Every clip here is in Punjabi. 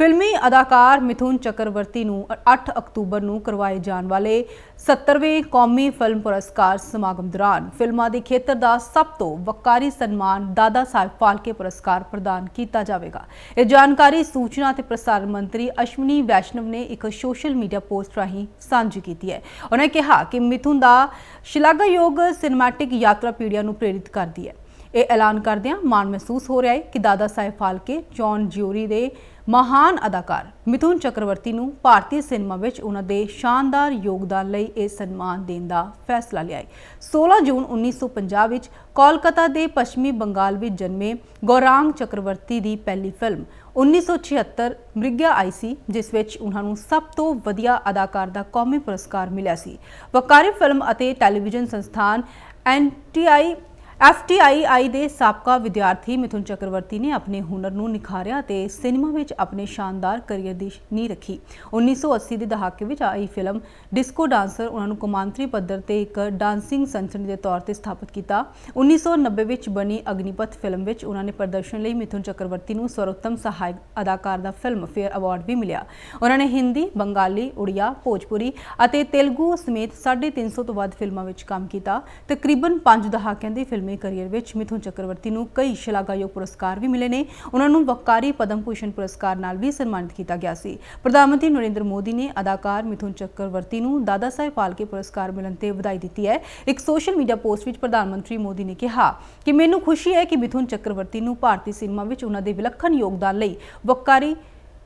ਫਿਲਮੀ ਅਦਾਕਾਰ ਮਿਥੁਨ ਚੱਕਰਵਰਤੀ ਨੂੰ 8 ਅਕਤੂਬਰ ਨੂੰ ਕਰਵਾਏ ਜਾਣ ਵਾਲੇ 70ਵੇਂ ਕੌਮੀ ਫਿਲਮ ਪੁਰਸਕਾਰ ਸਮਾਗਮ ਦੌਰਾਨ ਫਿਲਮਾਂ ਦੇ ਖੇਤਰ ਦਾ ਸਭ ਤੋਂ ਵਕਾਰੀ ਸਨਮਾਨ ਦਾਦਾ ਸਾਹਿਬ ਫਾਲਕੇ ਪੁਰਸਕਾਰ ਪ੍ਰਦਾਨ ਕੀਤਾ ਜਾਵੇਗਾ। ਇਹ ਜਾਣਕਾਰੀ ਸੂਚਨਾ ਅਤੇ ਪ੍ਰਸਾਰਣ ਮੰਤਰੀ ਅਸ਼ਵਨੀ ਵੈਸ਼ਨਵ ਨੇ ਇੱਕ ਸੋਸ਼ਲ ਮੀਡੀਆ ਪੋਸਟ ਰਾਹੀਂ ਸਾਂਝੀ ਕੀਤੀ ਹੈ। ਉਹਨਾਂ ਕਿਹਾ ਕਿ ਮਿਥੁਨ ਦਾ ਸ਼ਲਾਘਾਯੋਗ ਸਿਨੇਮੈਟਿਕ ਯਾਤਰਾ ਪੀੜ੍ਹੀਆਂ ਨੂੰ ਪ੍ਰੇਰਿਤ ਕਰਦੀ ਹੈ। ਇਹ ਐਲਾਨ ਕਰਦਿਆਂ ਮਾਣ ਮਹਿਸੂਸ ਹੋ ਰਿਹਾ ਹੈ ਕਿ ਦਾਦਾ ਸਾਹਿਬ ਫਾਲਕੇ, ਜੌਨ ਜਿਊਰੀ ਦੇ ਮਹਾਨ ਅਦਾਕਾਰ ਮਿਥੁਨ ਚੱਕਰਵਰਤੀ ਨੂੰ ਭਾਰਤੀ ਸਿਨੇਮਾ ਵਿੱਚ ਉਹਨਾਂ ਦੇ ਸ਼ਾਨਦਾਰ ਯੋਗਦਾਨ ਲਈ ਇਹ ਸਨਮਾਨ ਦੇਣ ਦਾ ਫੈਸਲਾ ਲਿਆ ਹੈ 16 ਜੂਨ 1950 ਵਿੱਚ ਕੋਲਕਾਤਾ ਦੇ ਪੱਛਮੀ ਬੰਗਾਲ ਵਿੱਚ ਜਨਮੇ ਗੌਰਾਂਗ ਚੱਕਰਵਰਤੀ ਦੀ ਪਹਿਲੀ ਫਿਲਮ 1976 ਮ੍ਰਿਗਿਆ ਆਈ ਸੀ, ਜਿਸ ਵਿੱਚ ਉਹਨਾਂ ਨੂੰ ਸਭ ਤੋਂ ਵਧੀਆ ਅਦਾਕਾਰ ਦਾ ਕੌਮੀ ਪੁਰਸਕਾਰ ਮਿਲਿਆ ਸੀ। ਵਕਾਰੀ ਫਿਲਮ ਅਤੇ ਟੈਲੀਵਿਜ਼ਨ ਸੰਸਥਾਨ ਐਨਟੀਆਈ ਐਫਟੀਆਈਆਈ ਦੇ ਸਾਬਕਾ ਵਿਦਿਆਰਥੀ ਮਿਥੁਨ ਚੱਕਰਵਰਤੀ ਨੇ ਆਪਣੇ ਹੁਨਰ ਨੂੰ ਨਿਖਾਰਿਆ ਅਤੇ ਸਿਨੇਮਾ ਵਿੱਚ ਆਪਣੇ ਸ਼ਾਨਦਾਰ ਕੈਰੀਅਰ ਦੀ ਨੀਂਹ ਰੱਖੀ। 1980 ਦੇ ਦਹਾਕੇ ਵਿੱਚ ਆਈ ਫਿਲਮ ਡਿਸਕੋ ਡਾਂਸਰ ਉਹਨਾਂ ਨੂੰ ਕੌਮਾਂਤਰੀ ਪੱਧਰ ਤੇ ਇੱਕ ਡਾਂਸਿੰਗ ਸਨਸਨੀ ਦੇ ਤੌਰ ਤੇ ਸਥਾਪਿਤ ਕੀਤਾ। 1990 ਵਿੱਚ ਬਣੀ ਅਗਨੀਪਥ ਫਿਲਮ ਵਿੱਚ ਉਹਨਾਂ ਨੇ ਪ੍ਰਦਰਸ਼ਨ ਲਈ ਮਿਥੁਨ ਚੱਕਰਵਰਤੀ ਨੂੰ ਸਰਵੋਤਮ ਸਹਾਇਕ ਅਦਾਕਾਰ ਦਾ ਫਿਲਮ ਫੇਅਰ ਅਵਾਰਡ ਵੀ ਮਿਲਿਆ। ਉਹਨਾਂ ਨੇ ਹਿੰਦੀ, ਬੰਗਾਲੀ, ਉੜੀਆ, ਭੋਜਪੁਰੀ ਅਤੇ ਤੇਲਗੂ ਸਮੇਤ 350 ਤੋਂ ਵੱਧ ਫਿਲਮਾਂ ਵਿੱਚ ਕੰਮ ਕੀਤਾ। ਤਕਰੀਬਨ 5 ਦਹਾਕਿਆਂ ਦੀ ਫਿਲਮ ਕੈਰੀਅਰ ਵਿੱਚ ਮਿਥੁਨ ਚੱਕਰਵਰਤੀ ਨੂੰ ਕਈ ਸ਼ਲਾਘਾਯੋਗ ਪੁਰਸਕਾਰ ਵੀ ਮਿਲੇ ਨੇ। ਉਹਨਾਂ ਨੂੰ ਵਕਾਰੀ ਪਦਮ ਭੂਸ਼ਣ ਪੁਰਸਕਾਰ ਨਾਲ ਵੀ ਸਨਮਾਨਿਤ ਕੀਤਾ ਗਿਆ ਸੀ। ਪ੍ਰਧਾਨ ਮੰਤਰੀ ਨਰਿੰਦਰ ਮੋਦੀ ਨੇ ਅਦਾਕਾਰ ਮਿਥੁਨ ਚੱਕਰਵਰਤੀ ਨੂੰ ਦਾਦਾ ਸਾਹਿਬ ਫਾਲਕੇ ਪੁਰਸਕਾਰ ਮਿਲਣ ਤੇ ਵਧਾਈ ਦਿੱਤੀ ਹੈ। ਇੱਕ ਸੋਸ਼ਲ ਮੀਡੀਆ ਪੋਸਟ ਵਿੱਚ ਪ੍ਰਧਾਨ ਮੰਤਰੀ ਮੋਦੀ ਨੇ ਕਿਹਾ ਕਿ ਮੈਨੂੰ ਖੁਸ਼ੀ ਹੈ ਕਿ ਮਿਥੁਨ ਚੱਕਰਵਰਤੀ ਨੂੰ ਭਾਰਤੀ ਸਿਨੇਮਾ ਵਿੱਚ ਉਹਨਾਂ ਦੇ ਵਿਲੱਖਣ ਯੋਗਦਾਨ ਲਈ ਵਕਾਰੀ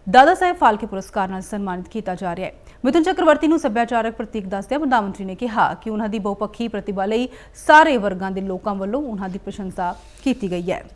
ਦਾਦਾ ਸਾਹਿਬ ਫਾਲਕੇ ਪੁਰਸਕਾਰ ਨਾਲ ਸਨਮਾਨਿਤ ਕੀਤਾ ਜਾ ਰਿਹਾ ਹੈ। ਮਿਥੁਨ ਚੱਕਰਵਰਤੀ ਨੂੰ ਸੱਭਿਆਚਾਰਕ ਪ੍ਰਤੀਕ ਦੱਸਦਿਆਂ ਪ੍ਰਧਾਨ ਮੰਤਰੀ ਨੇ ਕਿਹਾ ਕਿ ਉਹਨਾਂ ਦੀ ਬਹੁਪੱਖੀ ਪ੍ਰਤਿਭਾ ਲਈ ਸਾਰੇ ਵਰਗਾਂ ਦੇ ਲੋਕਾਂ ਵੱਲੋਂ ਉਹਨਾਂ ਦੀ ਪ੍ਰਸ਼ੰਸਾ ਕੀਤੀ ਗਈ ਹੈ।